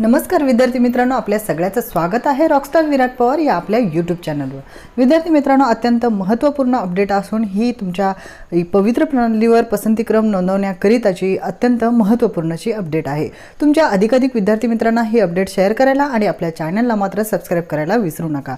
नमस्कार विद्यार्थी मित्रांनो आपल्या सगळ्याचं स्वागत आहे रॉकस्टार विराट पवार या आपल्या यूट्यूब चॅनलवर विद्यार्थी मित्रांनो अत्यंत महत्त्वपूर्ण अपडेट असून ही तुमच्या पवित्र प्रणालीवर पसंतीक्रम नोंदवण्याकरिताची अत्यंत महत्त्वपूर्ण अशी अपडेट आहे. तुमच्या अधिकाधिक विद्यार्थी मित्रांना ही अपडेट शेअर करायला आणि आपल्या चॅनलला मात्र सबस्क्राईब करायला विसरू नका.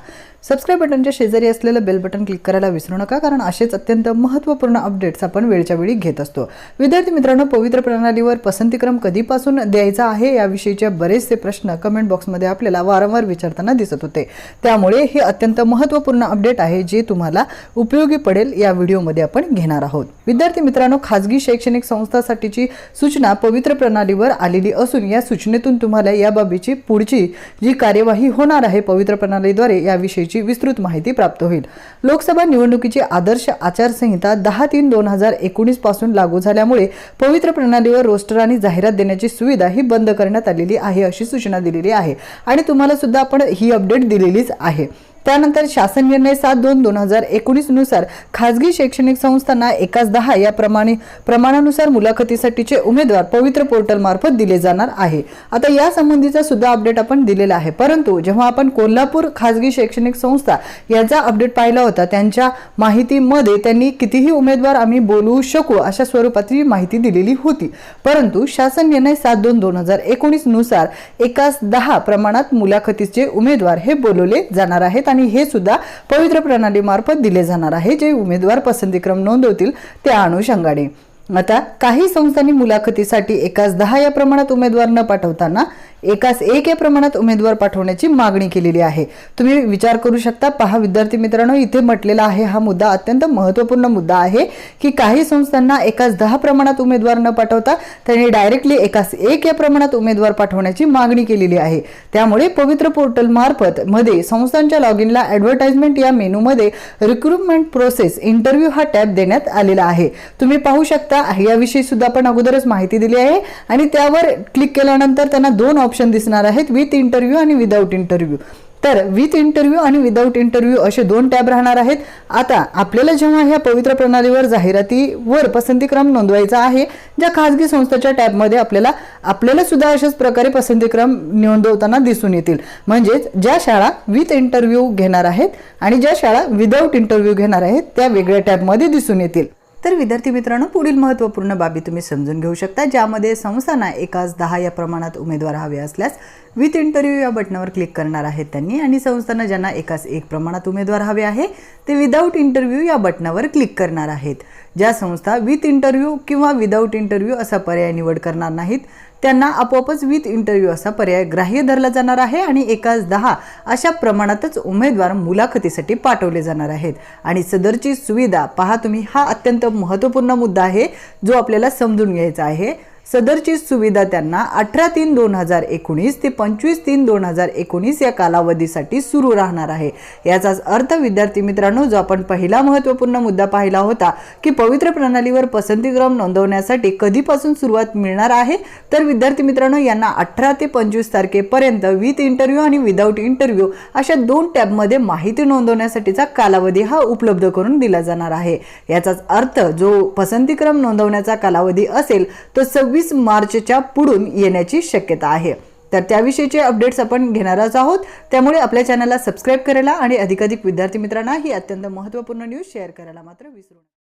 सबस्क्राईब बटनच्या शेजारी असलेलं बेल बटन क्लिक करायला विसरू नका कारण असेच अत्यंत महत्त्वपूर्ण अपडेट्स आपण वेळच्या वेळी घेत असतो. विद्यार्थी मित्रांनो पवित्र प्रणालीवर पसंतीक्रम कधीपासून द्यायचा आहे याविषयीचे असे प्रश्न कमेंट बॉक्समध्ये आपल्याला वारंवार विचारताना दिसत होते. त्यामुळे हे अत्यंत महत्त्वपूर्ण अपडेट आहे जे तुम्हाला उपयोगी पडेल या व्हिडिओमध्ये आपण घेणार आहोत. विद्यार्थी मित्रांनो खाजगी शैक्षणिक संस्थासाठीची सूचना पवित्र प्रणालीवर आलेली असून या सूचनेतून तुम्हाला या बाबीची पुढची जी कार्यवाही होणार आहे पवित्र प्रणालीद्वारे याविषयीची विस्तृत माहिती प्राप्त होईल. लोकसभा निवडणुकीची आदर्श आचारसंहिता दहा तीन दोन हजार एकोणीसपासून लागू झाल्यामुळे पवित्र प्रणालीवर रोस्टर आणि जाहिरात देण्याची सुविधा ही बंद करण्यात आलेली आहे अशी सूचना दिलेली आहे. आणि तुम्हाला सुद्धा आपण ही अपडेट दिलेलीच आहे. त्यानंतर शासन निर्णय सात दोन दोन हजार एकोणीसनुसार खाजगी शैक्षणिक संस्थांना एकाच दहा या प्रमाणे प्रमाणानुसार मुलाखतीसाठीचे उमेदवार पवित्र पोर्टल मार्फत दिले जाणार आहे. आता या संबंधीचा सुद्धा अपडेट आपण दिलेला आहे. परंतु जेव्हा आपण कोल्हापूर खाजगी शैक्षणिक संस्था याचा अपडेट पाहिला होता त्यांच्या माहितीमध्ये त्यांनी कितीही उमेदवार आम्ही बोलवू शकू अशा स्वरूपाची माहिती दिलेली होती. परंतु शासन निर्णय सात दोन दोन हजार एकोणीसनुसार एकाच दहा प्रमाणात मुलाखतीचे उमेदवार हे बोलवले जाणार आहेत. आणि हे सुद्धा पवित्र प्रणालीमार्फत दिले जाणार आहे जे उमेदवार पसंतीक्रम नोंदवतील त्या अनुषंगाने. आता काही संस्थांनी मुलाखतीसाठी एकाच दहा या प्रमाणात उमेदवार न पाठवताना एकाच एक या प्रमाणात उमेदवार पाठवण्याची मागणी केलेली आहे. तुम्ही विचार करू शकता पहा विद्यार्थी मित्रांनो इथे म्हटलेला आहे हा मुद्दा अत्यंत महत्त्वपूर्ण मुद्दा आहे की काही संस्थांना एकाच दहा प्रमाणात उमेदवार न पाठवता त्यांनी डायरेक्टली एकाच एक या प्रमाणात उमेदवार पाठवण्याची मागणी केलेली आहे. त्यामुळे पवित्र पोर्टल मार्फत मध्ये संस्थांच्या लॉग इनला ॲडव्हर्टाइजमेंट या मेनूमध्ये रिक्रुटमेंट प्रोसेस इंटरव्ह्यू हा टॅब देण्यात आलेला आहे. तुम्ही पाहू शकता याविषयी सुद्धा आपण अगोदरच माहिती दिली आहे. आणि त्यावर क्लिक केल्यानंतर त्यांना दोन ऑप्शन दिसणार आहेत विथ इंटरव्ह्यू आणि विदाऊट इंटरव्ह्यू तर विथ इंटरव्ह्यू आणि विदाऊट इंटरव्ह्यू असे दोन टॅब राहणार आहेत. आता आपल्याला जेव्हा ह्या पवित्र प्रणालीवर जाहिरातीवर पसंतीक्रम नोंदवायचा आहे ज्या खाजगी संस्थेच्या टॅबमध्ये आपल्याला आपल्याला सुद्धा अशाच प्रकारे पसंतीक्रम नोंदवताना दिसून येतील. म्हणजेच ज्या शाळा विथ इंटरव्ह्यू घेणार आहेत आणि ज्या शाळा विदाऊट इंटरव्ह्यू घेणार आहेत त्या वेगळ्या टॅबमध्ये दिसून येतील. तर विद्यार्थी मित्रांनो पुढील महत्त्वपूर्ण बाबी तुम्ही समजून घेऊ शकता ज्यामध्ये संस्थांना एकाच दहा या प्रमाणात उमेदवार हवे असल्यास विथ इंटरव्ह्यू या बटनावर क्लिक करणार आहेत त्यांनी आणि संस्थांना ज्यांना एकाच एक प्रमाणात उमेदवार हवे आहे ते विदाऊट इंटरव्ह्यू या बटनावर क्लिक करणार आहेत. ज्या संस्था विथ इंटरव्ह्यू किंवा विदाऊट इंटरव्ह्यू असा पर्याय निवड करणार नाहीत त्यांना आपोआपच विथ इंटरव्ह्यू असा पर्याय ग्राह्य धरला जाणार आहे आणि एकाच दहा अशा प्रमाणातच उमेदवार मुलाखतीसाठी पाठवले जाणार आहेत. आणि सदरची सुविधा पहा तुम्ही हा अत्यंत महत्त्वपूर्ण मुद्दा आहे जो आपल्याला समजून घ्यायचा आहे. सदरची सुविधा त्यांना अठरा तीन दोन हजार एकोणीस ते पंचवीस तीन दोन हजार एकोणीस या कालावधीसाठी सुरू राहणार आहे. याचाच अर्थ विद्यार्थी मित्रांनो जो आपण पहिला महत्त्वपूर्ण मुद्दा पाहिला होता की पवित्र प्रणालीवर पसंतीक्रम नोंदवण्यासाठी कधीपासून सुरुवात मिळणार आहे तर विद्यार्थी मित्रांनो यांना अठरा ते पंचवीस तारखेपर्यंत विथ इंटरव्ह्यू आणि विदाऊट इंटरव्ह्यू अशा दोन टॅबमध्ये माहिती नोंदवण्यासाठीचा कालावधी हा उपलब्ध करून दिला जाणार आहे. याचाच अर्थ जो पसंतीक्रम नोंदवण्याचा कालावधी असेल तो सव्वीस मार्चच्या पुढून येण्याची शक्यता आहे. तर त्याविषयीचे अपडेट्स आपण घेणारच आहोत. त्यामुळे आपल्या चॅनलला सबस्क्राईब करायला आणि अधिकाधिक विद्यार्थी मित्रांना ही अत्यंत महत्त्वपूर्ण न्यूज शेअर करायला मात्र विसरू नका.